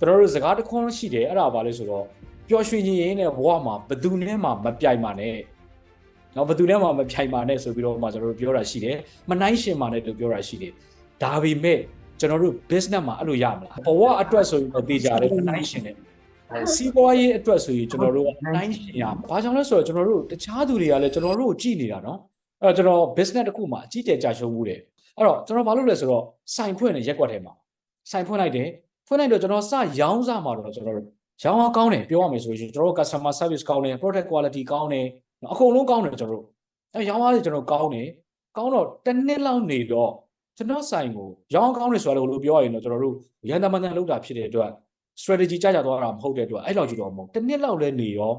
ကျွန်တော်တို့စကားတစ်ခွန်းရှိတယ်အဲ့ဒါဘာလဲဆိုတော့ပျော်ရွှင်ခြင်းနဲ့ဘဝမှာဘယ်သူနဲ့မှမပြိုင်ပါနဲ့နော်ဘယ်သူနဲ့မှမပြိုင်ပါနဲ့ဆိုပြီးတော့မှကျွန်တော်တို့ပြောတာရှိတယ်မနှိုင်းရှင်ပါနဲ့လို့ပြောတာရှိတယ်ဒါပေမဲ့ကျွန်တော်တို့ business မှာအဲ့လိုရမလားဘဝအတွက်ဆိုရင်တော့တေးကြတယ်မနှိုင်းရှင်တယ်စီးပွားရေးအတွက်ဆိုရင်ကျွန်တော်တို့ကနှိုင်းရှင်ရဘာကြောင့်လဲဆိုတော့ကျွန်တော်တို့တခြားသူတွေကလည်းကျွန်တော်တို့ကိုကြည့်နေတာနော်အဲ့တော့ကျွန်တော် business တစ်ခုမှာအကြီးကျယ်ကြာရှုံးမှုတယ်အဲ့တော့ကျွန်တော်ဘာလုပ်လဲဆိုတော့စိုင်ဖွင့်နေရက်ကွက်ထဲမှာစိုင်ဖွင့်လိုက်တယ် ဖွင့်လိုက်တော့ကျွန်တော်စရောင်းစားမှာတော့ကျွန်တော်တို့ရောင်းအားကောင်းတယ်ပြောရမယ်ဆိုရင်ကျွန်တော်တို့ customer service ကောင်းတယ် product quality ကောင်းတယ်အကုန်လုံးကောင်းတယ်ကျွန်တော်တို့အဲရောင်းအားတွေကျွန်တော်ကောင်းတယ်ကောင်းတော့တစ်နှစ်လောက်နေတော့ကျွန်တော်ဆိုင်ကိုရောင်းအားကောင်းတယ်ဆိုတော့လို့ပြောရရင်တော့ကျွန်တော်တို့ရန်တမန်တန်လောက်တာဖြစ်တဲ့အတွက် strategy ကြကြသွားတာမဟုတ်တဲ့အတွက်အဲ့လောက်ကြည့်တော့မဟုတ်တစ်နှစ်လောက်လဲနေရော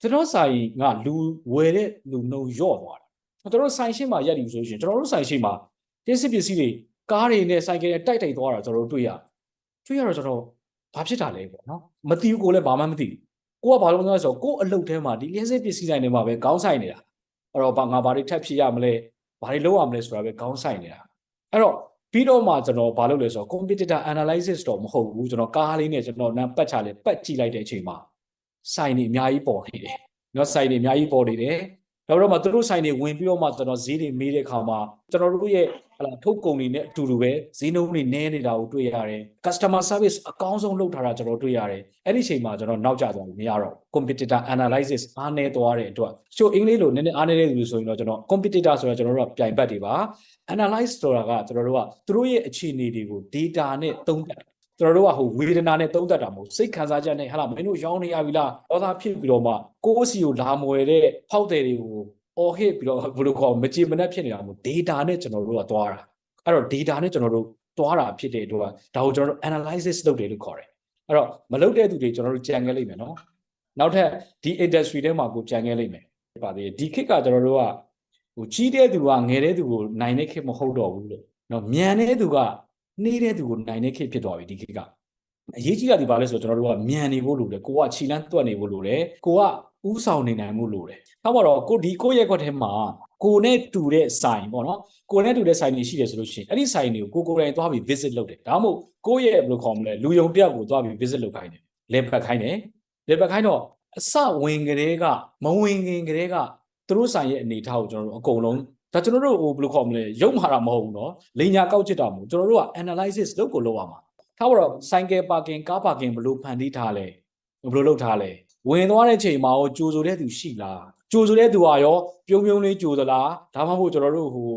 ကျွန်တော်ဆိုင်ကလူဝယ်တဲ့လူနှုံရော့သွားတာကျွန်တော်တို့ဆိုင်ရှင်းမှာရက်ပြီဆိုရှင်ကျွန်တော်တို့ဆိုင်ရှင်းမှာတင်းစစ်ပစ္စည်းတွေကားတွေနဲ့ဆိုင်ကယ်နဲ့တိုက်တိုက်သွားတာကျွန်တော်တို့တွေ့ရတွေ့ရတော့ ကျွန်တော်ဘာဖြစ်တာလဲပေါ့နော်မသိဘူးကိုလည်းဘာမှမသိဘူးကိုကဘာလို့လဲဆိုတော့ကိုအလုတ်ထဲမှာဒီလျှက်စစ်ပစ္စည်းဆိုင်တွေမှာပဲခေါင်းဆိုင်နေတာအဲ့တော့ဘာငါဘာတွေထပ်ဖြစ်ရမလဲဘာတွေလုပ်ရမလဲဆိုတာပဲခေါင်းဆိုင်နေတာအဲ့တော့ပြီးတော့မှကျွန်တော်ဘာလုပ်လဲဆိုတော့ competitor analysis တော့မဟုတ်ဘူးကျွန်တော်ကားလေးနဲ့ကျွန်တော်နံပတ်ချလေပတ်ကြည့်လိုက်တဲ့အချိန်မှာဆိုင်တွေအများကြီးပေါ်နေတယ်เนาะဆိုင်တွေအများကြီးပေါ်နေတယ် နောက်တော့မှသူတို့ဆိုင်တွေဝင်ပြီးတော့မှကျွန်တော်ဈေးတွေမေးတဲ့အခါမှာကျွန်တော်တို့ရဲ့ဟလာထုတ်ကုန်တွေနဲ့အတူတူပဲဈေးနှုန်းတွေနည်းနေတာကိုတွေ့ရတယ် customer service အကောင်းဆုံးလုပ်ထားတာကျွန်တော်တွေ့ရတယ်အဲ့ဒီအချိန်မှာကျွန်တော်နောက်ကျသွားလို့မရတော့ competitor analysis အားနည်းသွားတဲ့အတွက်ချို့အင်္ဂလိပ်လိုနည်းနည်းအားနည်းတဲ့လူဆိုရင်တော့ကျွန်တော် competitor ဆိုတော့ကျွန်တော်တို့ကပြိုင်ဘက်တွေပါ analyze ဆိုတာကကျွန်တော်တို့ကသူတို့ရဲ့အခြေအနေတွေကို data နဲ့သုံးသပ် ကျွန်တော်တို့ကဟိုဝေဒနာနဲ့သုံးသပ်တာမဟုတ်စိတ်ခံစားချက်နဲ့ဟာလာမင်းတို့ရောင်းနေရပြီလားဒေါသဖြစ်ပြီးတော့မှကိုယ်စီကိုလာမွယ်တဲ့ဖောက်တယ်တွေကိုအော်ဟစ်ပြီးတော့ဘယ်လိုခေါ်မကြည်မနှက်ဖြစ်နေတာမဟုတ် data နဲ့ကျွန်တော်တို့ကသွားတာအဲ့တော့ data နဲ့ကျွန်တော်တို့သွားတာဖြစ်တဲ့အတွက်ဒါကိုကျွန်တော်တို့ analysis လုပ်တယ်လို့ခေါ်တယ်အဲ့တော့မလုပ်တဲ့သူတွေကျွန်တော်တို့ကြံခဲ့လိမ့်မယ်နော်နောက်ထပ်ဒီ industry ထဲမှာကိုကြံခဲ့လိမ့်မယ်ပါသေးတယ်ဒီခေတ်ကကျွန်တော်တို့ကဟိုကြီးတဲ့သူကငယ်တဲ့သူကိုနိုင်တဲ့ခေတ်မဟုတ်တော့ဘူးလို့နော်မြန်တဲ့သူက နှေးတဲ့သူကိုနိုင်တဲ့ခေတ်ဖြစ်သွားပြီဒီခေတ်ကအရေးကြီးတာဒီပါလဲဆိုတော့ကျွန်တော်တို့ကမြန်နေဖို့လိုတယ်ကိုကခြိလန်းတွက်နေဖို့လိုတယ်ကိုကဥဆောင်နေနိုင်မှုလိုတယ်။နောက်တော့ကိုဒီကိုယ့်ရဲ့ခွက်ထဲမှာကိုနဲ့တူတဲ့ဆိုင်ပေါ့နော်။ကိုနဲ့တူတဲ့ဆိုင်တွေရှိတယ်ဆိုလို့ရှိရင်အဲ့ဒီဆိုင်တွေကိုကိုကိုယ်တိုင်သွားပြီး visit လုပ်တယ်။ဒါမှမဟုတ်ကိုယ့်ရဲ့ဘယ်လိုခေါ်မလဲလူယုံတယောက်ကိုသွားပြီး visit လုပ်ခိုင်းတယ်။လေပတ်ခိုင်းတယ်။လေပတ်ခိုင်းတော့အစဝင်ကလေးကမဝင်ခင်ကလေးကသူတို့ဆိုင်ရဲ့အနေထားကိုကျွန်တော်တို့အကုန်လုံး ဒါကျွန်တော်တို့ဟိုဘယ်လိုခေါ်မလဲရုပ်မှာတာမဟုတ်ဘူးเนาะလိညာကောက်ချစ်တာမဟုတ်ကျွန်တော်တို့က analysis လုပ်ကိုလုပ်ရမှာထားတော့ cycle parking ကား parking ဘယ်လိုဖန်တီးထားလဲဘယ်လိုလုပ်ထားလဲဝင်သွားတဲ့ချိန်မှာရောကြိုဆိုတဲ့သူရှိလားကြိုဆိုတဲ့သူကရောပြုံးပြုံးလေးကြိုသလားဒါမှမဟုတ်ကျွန်တော်တို့ဟို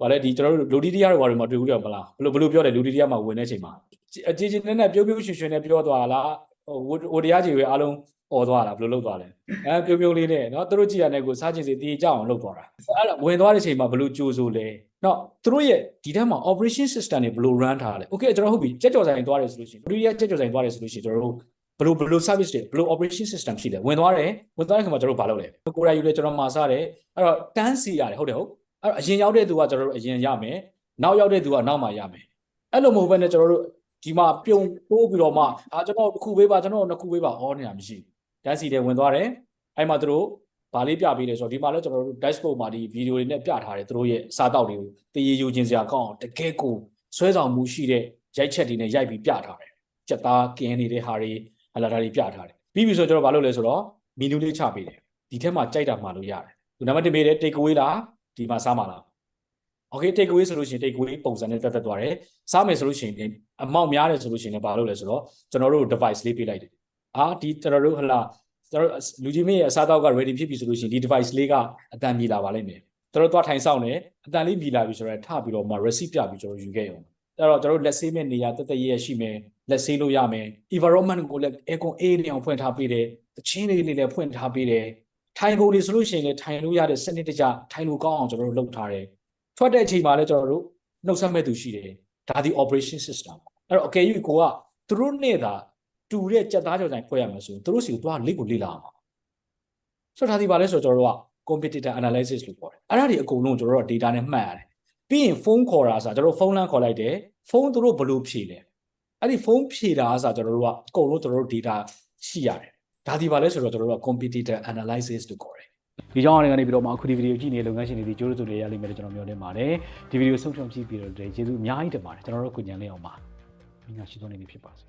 ဗာလဲဒီကျွန်တော်တို့လူတီတရားတွေဘာတွေမှာတွေ့ဘူးတယ်မလားဘယ်လိုဘယ်လိုပြောတယ်လူတီတရားမှာဝင်တဲ့ချိန်မှာအကြည်ချင်းနဲ့နဲ့ပြုံးပြုံးရွှင်ရွှင်နဲ့ပြောသွားလားဟိုဟိုတရားကြီးတွေအားလုံး အော်သွားတာဘယ်လိုလုပ်သွားလဲအဲပြုံပြုံလေးနဲ့နော်သူတို့ကြည်ရတဲ့ကိုစားချင်စီတည်ကြအောင်လုပ်သွားတာအဲ့ဒါဝင်သွားတဲ့အချိန်မှာဘယ်လိုကြိုးဆိုလဲနော်သူတို့ရဲ့ဒီထက်မှာ operation system တွေဘယ်လို run ထားလဲ okay ကျွန်တော်ဟုတ်ပြီကြက်ကြော်ဆိုင်သွားတယ်ဆိုလို့ရှိရင် media ကြက်ကြော်ဆိုင်သွားတယ်ဆိုလို့ရှိရင်ကျွန်တော်တို့ဘလို့ဘလို့ service တွေဘလို့ operation system ရှိတယ်ဝင်သွားတယ်ဝင်သွားတဲ့ခါမှာကျွန်တော်တို့ဘာလုပ်လဲကိုရာယူလဲကျွန်တော်မှာစားတယ်အဲ့တော့တန်းစီရတယ်ဟုတ်တယ်ဟုတ်အဲ့တော့အရင်ရောက်တဲ့သူကကျွန်တော်တို့အရင်ရမယ်နောက်ရောက်တဲ့သူကနောက်မှရမယ်အဲ့လိုမဟုတ်ဘဲနဲ့ကျွန်တော်တို့ဒီမှာပြုံတိုးပြီးတော့မှအာကျွန်တော်တစ်ခုပေးပါကျွန်တော်နှစ်ခုပေးပါဟောနေတာမရှိဘူး တန်းစီတယ်ဝင်သွားတယ်အဲ့မှာသူတို့ဘာလေးပြပေးလဲဆိုတော့ဒီမှာလည်းကျွန်တော်တို့ dashboard မှာဒီဗီဒီယိုတွေနဲ့ပြထားတယ်သူတို့ရဲ့စားတောက်တွေကိုတည်ရယူခြင်းစရာကောင်းအောင်တကယ်ကိုဆွဲဆောင်မှုရှိတဲ့ရိုက်ချက်တွေနဲ့ရိုက်ပြီးပြထားတယ်စက်သားကင်းနေတဲ့ဟာတွေဟလာဒါတွေပြထားတယ်ပြီးပြီဆိုတော့ကျွန်တော်ဘာလုပ်လဲဆိုတော့မီနူလေးချပေးတယ်ဒီထက်မှကြိုက်တာမှလို့ရတယ်သူနံပါတ်1ပေးတယ် take away လားဒီမှာစားမှာလား okay take away ဆိုလို့ရှိရင် take away ပုံစံနဲ့တက်တက်သွားတယ်စားမယ်ဆိုလို့ရှိရင်အမောက်များတယ်ဆိုလို့ရှိရင်လည်းဘာလုပ်လဲဆိုတော့ကျွန်တော်တို့ device လေးပေးလိုက်တယ် အာဒီကျွန်တော်တို့ဟလာကျွန်တော်လူကြီးမင်းရဲ့အစားအသောက်က ready ဖြစ်ပြီဆိုလို့ရှိရင်ဒီ device လေးကအတန်မြည်လာပါလိမ့်မယ်ကျွန်တော်တို့သွားထိုင်ဆောင်နေအတန်လေးမြည်လာပြီဆိုတော့ထပြီးတော့မှ receipt ပြပြီးကျွန်တော်ယူခဲ့ရုံအဲ့တော့ကျွန်တော်တို့လက်ဆေးမဲ့နေရာတက်တက်ရရရှိမယ်လက်ဆေးလို့ရမယ် environment ကိုလည်း aircon အေးနေအောင်ဖွင့်ထားပေးတယ်တချင်းလေးလေးလည်းဖွင့်ထားပေးတယ်ထိုင်ကုန်လေးဆိုလို့ရှိရင်လည်းထိုင်လို့ရတဲ့စနစ်တကျထိုင်လို့ကောင်းအောင်ကျွန်တော်တို့လုပ်ထားတယ်ထွက်တဲ့အချိန်မှာလည်းကျွန်တော်တို့နှုတ်ဆက်မဲ့သူရှိတယ်ဒါဒီ operation system အဲ့တော့အကယ်၍ကိုကသူတို့နဲ့သာ တူတဲ့ကြက်သားကြော်ဆိုင်ဖွဲ့ရမယ်ဆိုရင်သူတို့စီကိုသွားလိကိုလေ့လာအောင်ဆိုတော့ဒါဒီပါလဲဆိုတော့ကျွန်တော်တို့က competitor analysis လို့ခေါ်တယ်အဲ့ဒါဒီအကုန်လုံးကျွန်တော်တို့က data နဲ့မှတ်ရတယ်ပြီးရင်ဖုန်းခေါ်တာဆိုကျွန်တော်တို့ဖုန်းလမ်းခေါ်လိုက်တယ်ဖုန်းသူတို့ဘယ်လိုဖြေလဲအဲ့ဒီဖုန်းဖြေတာဆိုကျွန်တော်တို့ကအကုန်လုံးကျွန်တော်တို့ data ရှိရတယ်ဒါဒီပါလဲဆိုတော့ကျွန်တော်တို့က competitor analysis လို့ခေါ်တယ်ဒီကြောင့်အနေနဲ့ပြီးတော့မှအခုဒီဗီဒီယိုကြည့်နေတဲ့လုပ်ငန်းရှင်တွေဒီကြိုးလို့ဆိုတွေရလိမ့်မယ်လို့ကျွန်တော်မျှော်လင့်ပါတယ်ဒီဗီဒီယိုဆုံးဖြတ်ကြည့်ပြီးတော့ကျေးဇူးအများကြီးတင်ပါတယ်ကျွန်တော်တို့ကိုညံလေးအောင်ပါမင်္ဂလာရှိသောနေ့ဖြစ်ပါစေ